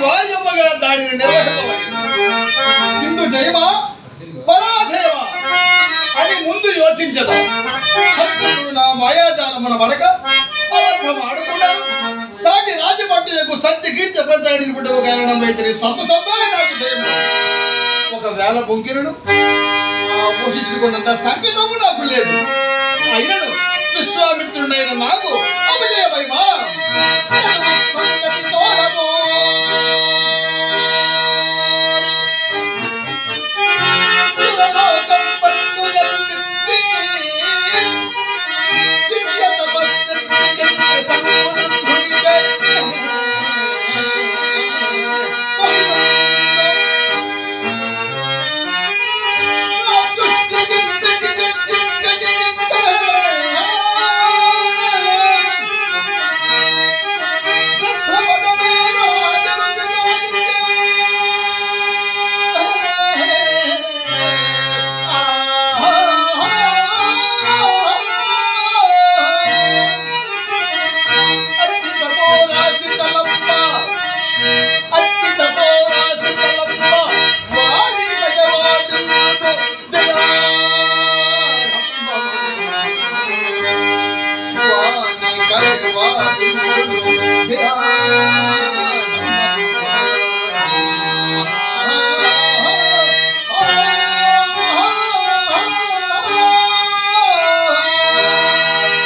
అనివార్యముగా దాడిని నిర్వహింపవాలి ఇందు జయమా? పరాజయమా? అని ముందు యోచించదా? హరిచంద్రుడు నా మాయాజాలమున పడక అబద్ధం ఆడుకున్నాడు చాటి రాజభట్టులకు సత్య కీర్తి ప్రచాడిని పుట్టిన కారణం అయితే సత్తు సంతసంతో నాకు జయము. ఒకవేళ పొంకిరుడు పోషించుకున్నంత సంకటము నాకు లేదు.